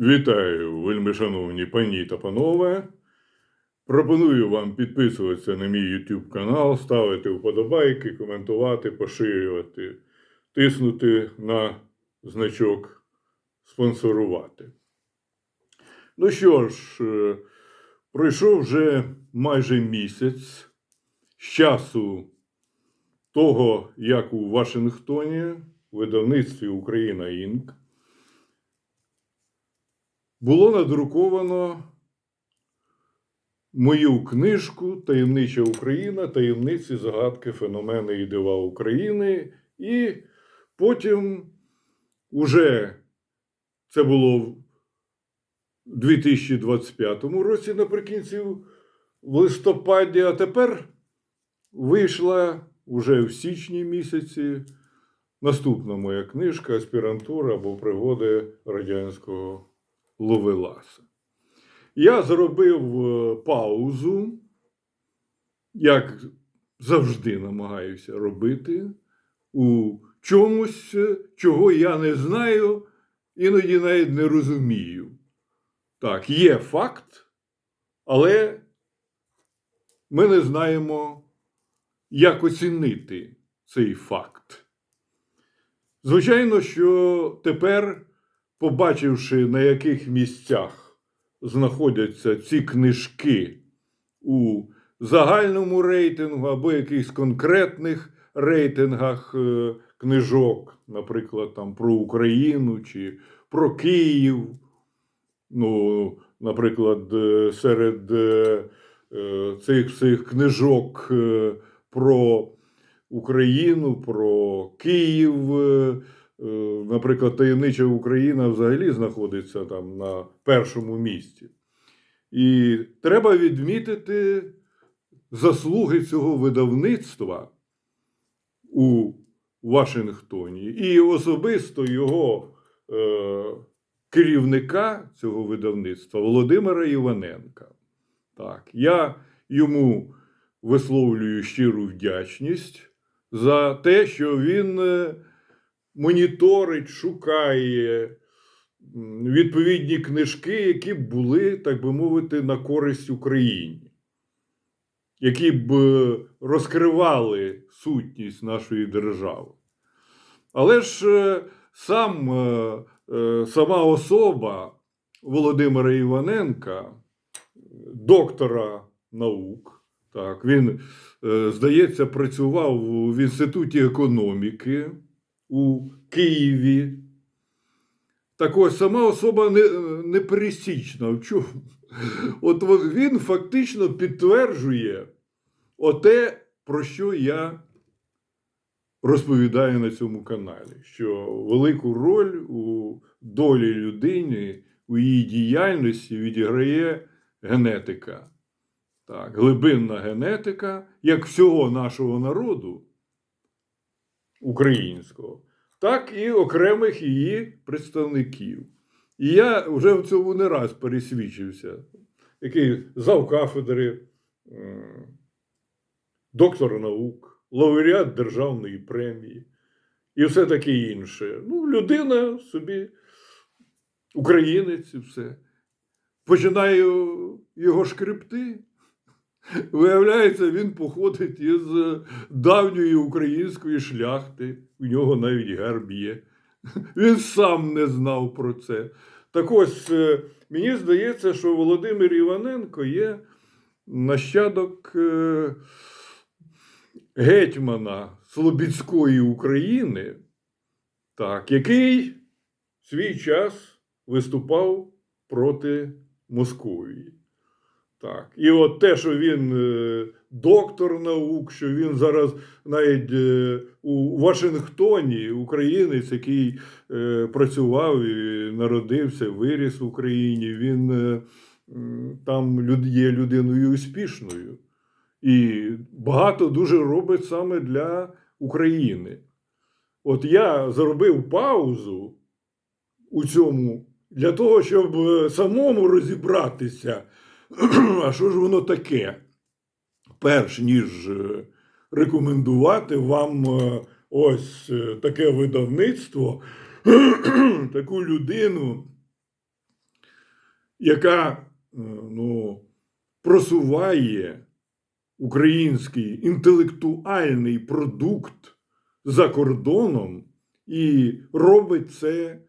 Вітаю, вельми шановні пані та панове. Пропоную вам підписуватися на мій YouTube канал, ставити вподобайки, коментувати, поширювати, тиснути на значок спонсорувати. Ну що ж, е, пройшов вже майже місяць з часу того, як у Вашингтоні, в видавництві Україна Інк, було надруковано мою книжку Таємнича Україна, таємниці, загадки, феномени і дива України. І потім уже це було в 2025 році, наприкінці в листопаді, а тепер вийшла уже в січні місяці наступна моя книжка Аспірантура або пригоди радянського Ловеласа. Я зробив е, паузу, як завжди намагаюся робити, у чомусь, чого я не знаю, іноді навіть не розумію. Так, є факт, але ми не знаємо, як оцінити цей факт. Звичайно, що тепер, побачивши, на яких місцях знаходяться ці книжки у загальному рейтингу або якихось конкретних рейтингах е, книжок, наприклад, там про Україну чи про Київ. Ну, наприклад, е, серед е, цих всіх книжок про Україну, про Київ. Е, Наприклад, таємнича Україна взагалі знаходиться там на першому місці. І треба відмітити заслуги цього видавництва у Вашингтоні і особисто його е, керівника цього видавництва Володимира Іваненка. Так, я йому висловлюю щиру вдячність за те, що він е, моніторить, шукає відповідні книжки, які б були, так би мовити, на користь Україні, які б е, розкривали сутність нашої держави. Але ж е, сам, е, сама особа Володимира Іваненка, доктора наук, так, він, здається, працював в Інституті економіки у Києві. Так ось сама особа не, непересічна. В чому? От він фактично підтверджує оте, про що я розповідаю на цьому каналі, що велику роль у долі людини, у її діяльності відіграє генетика. Так, глибинна генетика, як всього нашого народу українського, так і окремих її представників. І я вже в цьому не раз пересвідчився, який завкафедри, м, доктор наук, лауреат державної премії і все таке інше. Ну, людина собі, українець і все. Починаю його шкребти. Виявляється, він походить із давньої української шляхти. У нього навіть герб є. Він сам не знав про це. Так ось, е, мені здається, що Володимир Іваненко є нащадок е, гетьмана Слобідської України, так, який в свій час виступав проти Московії. Так. І от те, що він е, доктор наук, що він зараз навіть е, у Вашингтоні, українець, який е, працював і народився, виріс в Україні, він там є людиною успішною. І багато дуже робить саме для України. От я зробив паузу у цьому для того, щоб самому розібратися, а що ж воно таке, перш ніж е, рекомендувати вам е, ось е, таке видавництво, таку людину, яка ну, просуває український інтелектуальний продукт за кордоном і робить це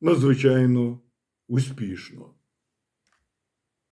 надзвичайно успішно.